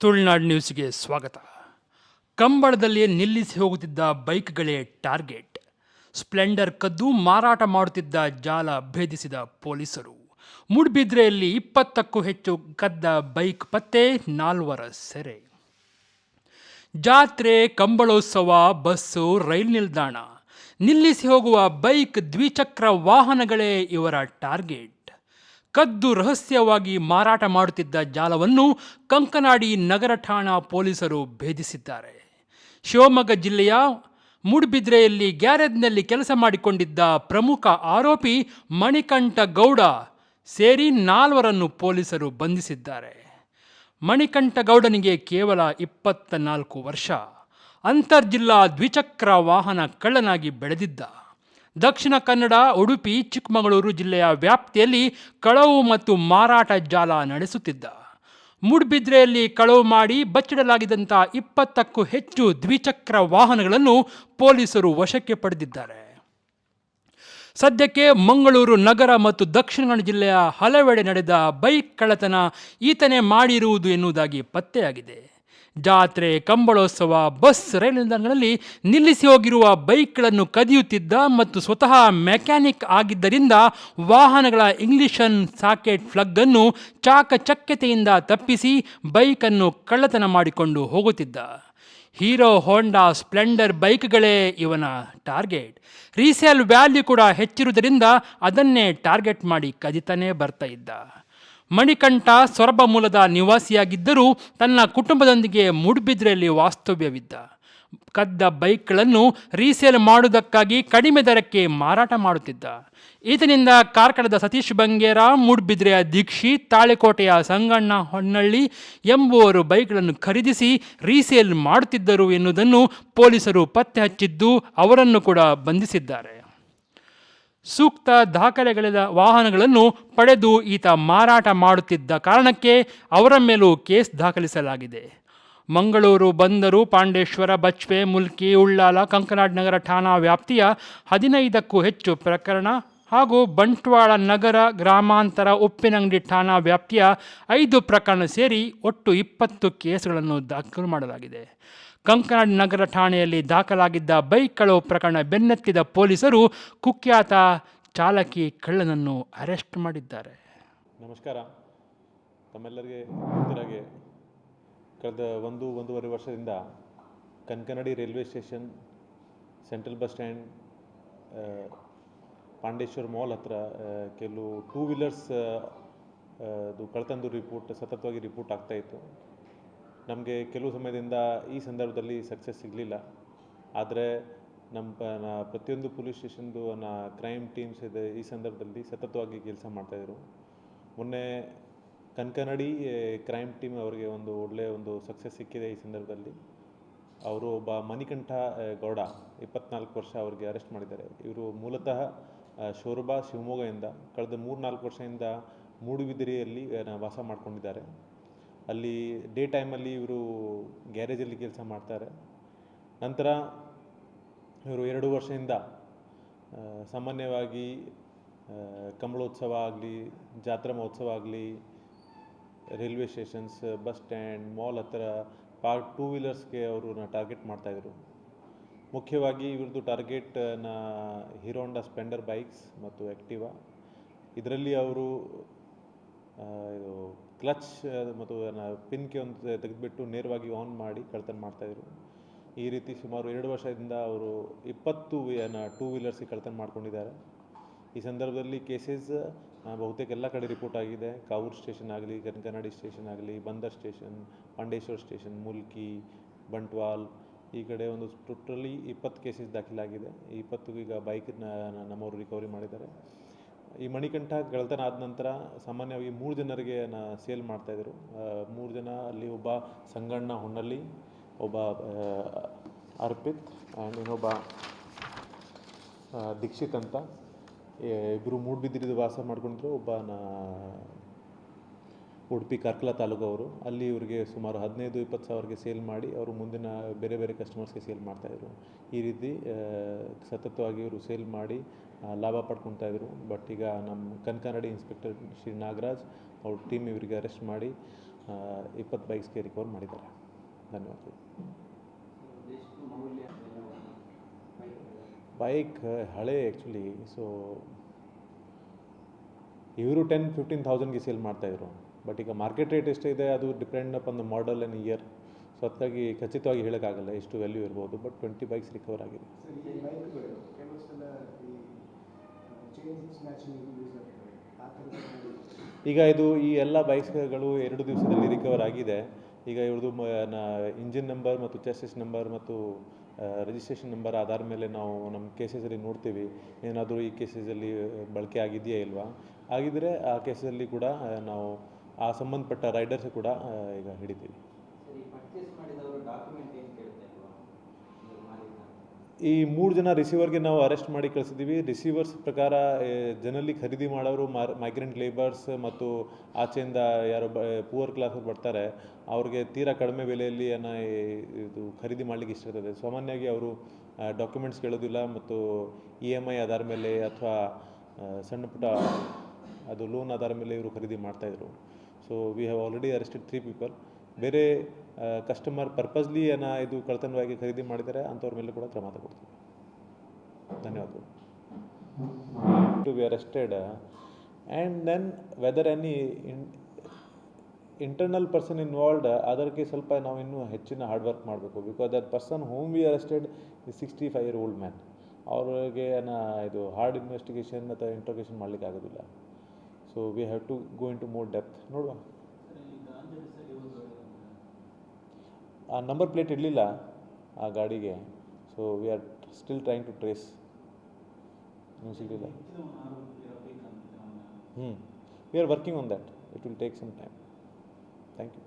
ತುಳುನಾಡು ನ್ಯೂಸ್ಗೆ ಸ್ವಾಗತ. ಕಂಬಳದಲ್ಲಿ ನಿಲ್ಲಿಸಿ ಹೋಗುತ್ತಿದ್ದ ಬೈಕ್ಗಳೇ ಟಾರ್ಗೆಟ್. ಸ್ಪ್ಲೆಂಡರ್ ಕದ್ದು ಮಾರಾಟ ಮಾಡುತ್ತಿದ್ದ ಜಾಲ ಭೇದಿಸಿದ ಪೊಲೀಸರು. ಮೂಡ್ಬಿದ್ರೆಯಲ್ಲಿ ಇಪ್ಪತ್ತಕ್ಕೂ ಹೆಚ್ಚು ಕದ್ದ ಬೈಕ್ ಪತ್ತೆ, ನಾಲ್ವರ ಸೆರೆ. ಜಾತ್ರೆ, ಕಂಬಳೋತ್ಸವ, ಬಸ್ಸು, ರೈಲು ನಿಲ್ದಾಣ. ನಿಲ್ಲಿಸಿ ಹೋಗುವ ಬೈಕ್ ದ್ವಿಚಕ್ರ ವಾಹನಗಳೇ ಇವರ ಟಾರ್ಗೆಟ್. ಕದ್ದು ರಹಸ್ಯವಾಗಿ ಮಾರಾಟ ಮಾಡುತ್ತಿದ್ದ ಜಾಲವನ್ನು ಕಂಕನಾಡಿ ನಗರ ಠಾಣಾ ಪೊಲೀಸರು ಭೇದಿಸಿದ್ದಾರೆ. ಶಿವಮೊಗ್ಗ ಜಿಲ್ಲೆಯ ಮೂಡುಬಿದ್ರೆಯಲ್ಲಿ ಗ್ಯಾರೇಜ್ನಲ್ಲಿ ಕೆಲಸ ಮಾಡಿಕೊಂಡಿದ್ದ ಪ್ರಮುಖ ಆರೋಪಿ ಮಣಿಕಂಠ ಗೌಡ ಸೇರಿ ನಾಲ್ವರನ್ನು ಪೊಲೀಸರು ಬಂಧಿಸಿದ್ದಾರೆ. ಮಣಿಕಂಠ ಗೌಡನಿಗೆ ಕೇವಲ ಇಪ್ಪತ್ತ ನಾಲ್ಕು ವರ್ಷ. ಅಂತರ್ಜಿಲ್ಲಾ ದ್ವಿಚಕ್ರ ವಾಹನ ಕಳ್ಳನಾಗಿ ಬೆಳೆದಿದ್ದ. ದಕ್ಷಿಣ ಕನ್ನಡ, ಉಡುಪಿ, ಚಿಕ್ಕಮಗಳೂರು ಜಿಲ್ಲೆಯ ವ್ಯಾಪ್ತಿಯಲ್ಲಿ ಕಳವು ಮತ್ತು ಮಾರಾಟ ಜಾಲ ನಡೆಸುತ್ತಿದ್ದ. ಮೂಡ್ಬಿದ್ರೆಯಲ್ಲಿ ಕಳವು ಮಾಡಿ ಬಚ್ಚಿಡಲಾಗಿದ್ದಂಥ ಇಪ್ಪತ್ತಕ್ಕೂ ಹೆಚ್ಚು ದ್ವಿಚಕ್ರ ವಾಹನಗಳನ್ನು ಪೊಲೀಸರು ವಶಕ್ಕೆ ಪಡೆದಿದ್ದಾರೆ. ಸದ್ಯಕ್ಕೆ ಮಂಗಳೂರು ನಗರ ಮತ್ತು ದಕ್ಷಿಣ ಕನ್ನಡ ಜಿಲ್ಲೆಯ ಹಲವೆಡೆ ನಡೆದ ಬೈಕ್ ಕಳ್ಳತನ ಈತನೇ ಮಾಡಿರುವುದು ಎನ್ನುವುದಾಗಿ ಪತ್ತೆಯಾಗಿದೆ. ಜಾತ್ರೆ, ಕಂಬಳೋತ್ಸವ, ಬಸ್, ರೈಲು ನಿಲ್ದಾಣಗಳಲ್ಲಿ ನಿಲ್ಲಿಸಿ ಹೋಗಿರುವ ಬೈಕ್ಗಳನ್ನು ಕದಿಯುತ್ತಿದ್ದ ಮತ್ತು ಸ್ವತಃ ಮೆಕ್ಯಾನಿಕ್ ಆಗಿದ್ದರಿಂದ ವಾಹನಗಳ ಇಂಗ್ಲಿಷನ್ ಸಾಕೆಟ್ ಫ್ಲಗ್ಗನ್ನು ಚಾಕಚಕ್ಯತೆಯಿಂದ ತಪ್ಪಿಸಿ ಬೈಕನ್ನು ಕಳ್ಳತನ ಮಾಡಿಕೊಂಡು ಹೋಗುತ್ತಿದ್ದ. ಹೀರೋ ಹೋಂಡಾ ಸ್ಪ್ಲೆಂಡರ್ ಬೈಕ್ಗಳೇ ಇವನ ಟಾರ್ಗೆಟ್. ರೀಸೇಲ್ ವ್ಯಾಲ್ಯೂ ಕೂಡ ಹೆಚ್ಚಿರುವುದರಿಂದ ಅದನ್ನೇ ಟಾರ್ಗೆಟ್ ಮಾಡಿ ಕದಿತಾನೇ ಬರ್ತಾ ಇದ್ದ. ಮಣಿಕಂಠ ಸೊರಬ ಮೂಲದ ನಿವಾಸಿಯಾಗಿದ್ದರೂ ತನ್ನ ಕುಟುಂಬದೊಂದಿಗೆ ಮೂಡುಬಿದ್ರೆಯಲ್ಲಿ ವಾಸ್ತವ್ಯವಿದ್ದ. ಕದ್ದ ಬೈಕ್ಗಳನ್ನು ರೀಸೇಲ್ ಮಾಡುವುದಕ್ಕಾಗಿ ಕಡಿಮೆ ದರಕ್ಕೆ ಮಾರಾಟ ಮಾಡುತ್ತಿದ್ದ. ಈತನಿಂದ ಕಾರ್ಕಳದ ಸತೀಶ್ ಬಂಗೇರ ಮೂಡ್ಬಿದ್ರೆಯ ದೀಕ್ಷಿ ತಾಳೆಕೋಟೆಯ ಸಂಗಣ್ಣ ಹೊನ್ನಳ್ಳಿ ಎಂಬುವರು ಬೈಕ್ಗಳನ್ನು ಖರೀದಿಸಿ ರೀಸೇಲ್ ಮಾಡುತ್ತಿದ್ದರು ಎನ್ನುವುದನ್ನು ಪೊಲೀಸರು ಪತ್ತೆ ಹಚ್ಚಿದ್ದು ಅವರನ್ನು ಕೂಡ ಬಂಧಿಸಿದ್ದಾರೆ. ಸೂಕ್ತ ದಾಖಲೆಗಳಿದ ವಾಹನಗಳನ್ನು ಪಡೆದು ಈತ ಮಾರಾಟ ಮಾಡುತ್ತಿದ್ದ ಕಾರಣಕ್ಕೆ ಅವರ ಮೇಲೂ ಕೇಸ್ ದಾಖಲಿಸಲಾಗಿದೆ. ಮಂಗಳೂರು ಬಂದರು, ಪಾಂಡೇಶ್ವರ ಬಚ್ಪೆ ಮುಲ್ಕಿ, ಉಳ್ಳಾಲ, ಕಂಕನಾಡ್ ನಗರ ಠಾಣಾ ವ್ಯಾಪ್ತಿಯ ಹದಿನೈದಕ್ಕೂ ಹೆಚ್ಚು ಪ್ರಕರಣ ಹಾಗೂ ಬಂಟ್ವಾಳ ನಗರ ಗ್ರಾಮಾಂತರ ಉಪ್ಪಿನಂಗಡಿ ಠಾಣಾ ವ್ಯಾಪ್ತಿಯ ಐದು ಪ್ರಕರಣ ಸೇರಿ ಒಟ್ಟು ಇಪ್ಪತ್ತು ಕೇಸುಗಳನ್ನು ದಾಖಲು ಮಾಡಲಾಗಿದೆ. ಕಂಕನಾಡ್ ನಗರ ಠಾಣೆಯಲ್ಲಿ ದಾಖಲಾಗಿದ್ದ ಬೈಕ್ ಕಳವು ಪ್ರಕರಣ ಬೆನ್ನತ್ತಿದ ಪೊಲೀಸರು ಕುಖ್ಯಾತ ಚಾಲಕಿ ಕಳ್ಳನನ್ನು ಅರೆಸ್ಟ್ ಮಾಡಿದ್ದಾರೆ. ನಮಸ್ಕಾರ. ತಮ್ಮೆಲ್ಲರಿಗೆ ಗೊತ್ತಿರಾಗೆ ಕಳೆದ ಒಂದು, ಒಂದೂವರೆ ವರ್ಷದಿಂದ Kankanadi railway station, central bus stand Pandeshwar mall ಹತ್ರ ಕೆಲವು ಟೂ ವೀಲರ್ಸ್ ಅದು ಕಳ್ತಂದು ರಿಪೋರ್ಟ್ ಸತತವಾಗಿ ರಿಪೋರ್ಟ್ ಆಗ್ತಾ ಇತ್ತು. ನಮಗೆ ಕೆಲವು ಸಮಯದಿಂದ ಈ ಸಂದರ್ಭದಲ್ಲಿ ಸಕ್ಸಸ್ ಸಿಗಲಿಲ್ಲ. ಆದರೆ ನಮ್ಮ ಪ್ರತಿಯೊಂದು ಪೊಲೀಸ್ ಸ್ಟೇಷನ್ದು ನಾ ಕ್ರೈಮ್ ಟೀಮ್ಸ್ ಇದೆ ಈ ಸಂದರ್ಭದಲ್ಲಿ ಸತತವಾಗಿ ಕೆಲಸ ಮಾಡ್ತಾಯಿದ್ರು ಮೊನ್ನೆ ಕನ್ಕನಡಿ ಕ್ರೈಮ್ ಟೀಮ್ ಅವರಿಗೆ ಒಂದು ಒಳ್ಳೆಯ ಒಂದು ಸಕ್ಸಸ್ ಸಿಕ್ಕಿದೆ ಈ ಸಂದರ್ಭದಲ್ಲಿ. ಅವರು ಒಬ್ಬ ಮಣಿಕಂಠ ಗೌಡ, ಇಪ್ಪತ್ನಾಲ್ಕು ವರ್ಷ ಅವರಿಗೆ ಅರೆಸ್ಟ್ ಮಾಡಿದ್ದಾರೆ. ಇವರು ಮೂಲತಃ ಶೋರಬಾ ಶಿವಮೊಗ್ಗದಿಂದ ಕಳೆದ ಮೂರು ನಾಲ್ಕು ವರ್ಷದಿಂದ ಮೂಡುಬಿದಿರೆಯಲ್ಲಿ ವಾಸ ಮಾಡ್ಕೊಂಡಿದ್ದಾರೆ. ಅಲ್ಲಿ ಡೇ ಟೈಮಲ್ಲಿ ಇವರು ಗ್ಯಾರೇಜಲ್ಲಿ ಕೆಲಸ ಮಾಡ್ತಾರೆ. ನಂತರ ಇವರು ಎರಡು ವರ್ಷದಿಂದ ಸಾಮಾನ್ಯವಾಗಿ ಕಂಬಳೋತ್ಸವ ಆಗಲಿ, ಜಾತ್ರಾ ಮಹೋತ್ಸವ ಆಗಲಿ, railway stations, bus stand, mall ಹತ್ತಿರ ಪಾರ್ಕ್, ಟೂ ವೀಲರ್ಸ್ಗೆ ಅವರು ಟಾರ್ಗೆಟ್ ಮಾಡ್ತಾಯಿದ್ರು ಮುಖ್ಯವಾಗಿ ಇವ್ರದ್ದು ಟಾರ್ಗೆಟ್ನ ಹೀರೋ ಹೊಂಡಾ ಸ್ಪೆಂಡರ್ ಬೈಕ್ಸ್ ಮತ್ತು ಆ್ಯಕ್ಟಿವಾ ಇದರಲ್ಲಿ ಅವರು ಇದು ಕ್ಲಚ್ ಮತ್ತು ಪಿನ್ಕೆ ಒಂದು ತೆಗೆದುಬಿಟ್ಟು ನೇರವಾಗಿ ಆನ್ ಮಾಡಿ ಕಳ್ತನ ಮಾಡ್ತಾಯಿದ್ರು ಈ ರೀತಿ ಸುಮಾರು ಎರಡು ವರ್ಷದಿಂದ ಅವರು ಇಪ್ಪತ್ತು ಟೂ ವೀಲರ್ಸಿಗೆ ಕಳ್ತನ ಮಾಡ್ಕೊಂಡಿದ್ದಾರೆ. ಈ ಸಂದರ್ಭದಲ್ಲಿ ಕೇಸಸ್ ಬಹುತೇಕ ಎಲ್ಲ ಕಡೆ ರಿಪೋರ್ಟ್ ಆಗಿದೆ. ಕಾವೂರು ಸ್ಟೇಷನ್ ಆಗಲಿ ಕನಕನಾಡಿ ಸ್ಟೇಷನ್ ಆಗಲಿ ಬಂದರ್ ಸ್ಟೇಷನ್ ಪಾಂಡೇಶ್ವರ್ ಸ್ಟೇಷನ್ ಮುಲ್ಕಿ ಬಂಟ್ವಾಲ್ ಈ ಕಡೆ ಒಂದು ಟೋಟಲಿ ಇಪ್ಪತ್ತು ಕೇಸಸ್ ದಾಖಲಾಗಿದೆ. ಇಪ್ಪತ್ತು ಈಗ ಬೈಕನ್ನ ನಮ್ಮವರು ರಿಕವರಿ ಮಾಡಿದ್ದಾರೆ. ಈ ಮಣಿಕಂಠ ಗಳತನ ಆದ ನಂತರ ಸಾಮಾನ್ಯವಾಗಿ ಮೂರು ಜನರಿಗೆ ನಾ ಸೇಲ್ ಮಾಡ್ತಾಯಿದ್ರು ಮೂರು ಜನ ಅಲ್ಲಿ ಒಬ್ಬ ಸಂಗಣ್ಣ ಹೊನ್ನಲ್ಲಿ ಒಬ್ಬ ಅರ್ಪಿತ್ ಆ್ಯಂಡ್ ಇನ್ನೊಬ್ಬ ದೀಕ್ಷಿತ್ ಅಂತ ಇಬ್ಬರು ಮೂಡುಬಿದ್ರಿದು ವಾಸ ಮಾಡ್ಕೊಂಡಿದ್ರು. ಒಬ್ಬ ನಾ ಉಡುಪಿ ಕಾರ್ಕಳ ತಾಲೂಕು ಅವರು ಅಲ್ಲಿ ಇವರಿಗೆ ಸುಮಾರು ಹದಿನೈದು, ಇಪ್ಪತ್ತು ಸಾವಿರಕ್ಕೆ ಸೇಲ್ ಮಾಡಿ ಅವರು ಮುಂದಿನ ಬೇರೆ ಬೇರೆ ಕಸ್ಟಮರ್ಸ್ಗೆ ಸೇಲ್ ಮಾಡ್ತಾಯಿದ್ರು ಈ ರೀತಿ ಸತತವಾಗಿ ಇವರು ಸೇಲ್ ಮಾಡಿ ಲಾಭ ಪಡ್ಕೊತಾ ಇದ್ರು. ಬಟ್ ಈಗ ನಮ್ಮ ಕನ್ಕನಡಿ ಇನ್ಸ್ಪೆಕ್ಟರ್ ಶ್ರೀ ನಾಗರಾಜ್ ಅವ್ರ ಟೀಮ್ ಇವರಿಗೆ ಅರೆಸ್ಟ್ ಮಾಡಿ ಇಪ್ಪತ್ತು ಬೈಕ್ಸ್ಗೆ ರಿಕವರ್ ಮಾಡಿದ್ದಾರೆ. ಧನ್ಯವಾದಗಳು. ಬೈಕ್ ಹಳೆ ಆ್ಯಕ್ಚುಲಿ ಸೊ ಇವರು ಟೆನ್ ಫಿಫ್ಟೀನ್ ತೌಸಂಡ್ಗೆ ಸೇಲ್ ಮಾಡ್ತಾಯಿದ್ರು ಬಟ್ ಈಗ ಮಾರ್ಕೆಟ್ ರೇಟ್ ಎಷ್ಟಿದೆ ಅದು depend up on the model and year so ಅದಕ್ಕಾಗಿ ಖಚಿತವಾಗಿ ಹೇಳೋಕ್ಕಾಗಲ್ಲ ಎಷ್ಟು ವ್ಯಾಲ್ಯೂ ಇರ್ಬೋದು ಬಟ್ ಟ್ವೆಂಟಿ ಬೈಕ್ಸ್ ರಿಕವರ್ ಆಗಿದೆ. ಈಗ ಇದು ಈ ಎಲ್ಲ ಬೈಕ್ಸ್ಗಳು ಎರಡು ದಿವಸದಲ್ಲಿ ರಿಕವರ್ ಆಗಿದೆ. ಈಗ ಇವ್ರದ್ದು ಇಂಜಿನ್ ನಂಬರ್ ಮತ್ತು ಚೆಸ್ಸಿಸ್ ನಂಬರ್ ಮತ್ತು ರಿಜಿಸ್ಟ್ರೇಷನ್ ನಂಬರ್ ಆಧಾರ ಮೇಲೆ ನಾವು ನಮ್ಮ ಕೇಸಸಲ್ಲಿ ನೋಡ್ತೀವಿ. ಏನಾದರೂ ಈ ಕೇಸಸಲ್ಲಿ ಬಳಕೆ ಆಗಿದೆಯಾ ಇಲ್ವಾ? ಆಗಿದ್ದರೆ ಆ ಕೇಸಲ್ಲಿ ಕೂಡ ನಾವು ಆ ಸಂಬಂಧಪಟ್ಟ ರೈಡರ್ಸ್ ಕೂಡ ಈಗ ಹಿಡಿತೀವಿ ಸರಿ ಪರ್ಚೇಸ್ ಮಾಡಿದವರು ಡಾಕ್ಯುಮೆಂಟ್ ಏನು ಕೇಳ್ತಾ ಇಲ್ವಾ ನೀವು ಮಾಡಿದ ಈ ಮೂರು ಜನ ರಿಸೀವರ್ಗೆ ನಾವು ಅರೆಸ್ಟ್ ಮಾಡಿ ಕಳಿಸಿದ್ದೀವಿ. ರಿಸೀವರ್ಸ್ ಪ್ರಕಾರ ಜನರಲ್ಲಿ ಖರೀದಿ ಮಾಡೋರು ಮೈಗ್ರೆಂಟ್ ಲೇಬರ್ಸ್ ಮತ್ತು ಆಚೆಯಿಂದ ಯಾರು ಬ ಪೂವರ್ ಕ್ಲಾಸ್ ಬರ್ತಾರೆ. ಅವ್ರಿಗೆ ತೀರಾ ಕಡಿಮೆ ಬೆಲೆಯಲ್ಲಿ ಏನೋ ಇದು ಖರೀದಿ ಮಾಡಲಿಕ್ಕೆ ಇಷ್ಟ ಇರ್ತದೆ. ಸಾಮಾನ್ಯವಾಗಿ ಅವರು ಡಾಕ್ಯುಮೆಂಟ್ಸ್ ಕೇಳೋದಿಲ್ಲ ಮತ್ತು ಇ ಎಂ ಐ ಆಧಾರ ಮೇಲೆ ಅಥವಾ ಸಣ್ಣ ಪುಟ್ಟ ಅದು ಲೋನ್ ಆಧಾರ ಮೇಲೆ ಇವರು ಖರೀದಿ ಮಾಡ್ತಾಯಿದ್ರು so we have already arrested three people ಬೇರೆ ಕಸ್ಟಮರ್ ಪರ್ಪಸ್ಲಿ ಏನ ಇದು ಕಳ್ತನವಾಗಿ ಖರೀದಿ ಮಾಡಿದರೆ ಅಂಥವ್ರ ಮೇಲೆ ಕೂಡ ಕ್ರಮ ತಗೊಳ್ತೀವಿ. ಧನ್ಯವಾದಗಳು. To be arrested and then whether any internal person involved ಅದಕ್ಕೆ ಸ್ವಲ್ಪ ನಾವು ಇನ್ನೂ ಹೆಚ್ಚಿನ ಹಾರ್ಡ್ ವರ್ಕ್ ಮಾಡಬೇಕು. Because that person home we arrested ಈ sixty five year old man ಅವ್ರಿಗೆ ನಾ ಇದು ಹಾರ್ಡ್ ಇನ್ವೆಸ್ಟಿಗೇಷನ್ ಅಥವಾ ಇಂಟ್ರೋಗೇಷನ್ ಮಾಡಲಿಕ್ಕೆ ಆಗೋದಿಲ್ಲ. So we have to go in to more depth ನೋಡುವ. ಆ ನಂಬರ್ ಪ್ಲೇಟ್ ಇರಲಿಲ್ಲ ಆ ಗಾಡಿಗೆ. So we are still trying to trace ನೀವು ಸಿಗಲಿಲ್ಲ? ಹ್ಞೂ we are working on that it will take some time thank you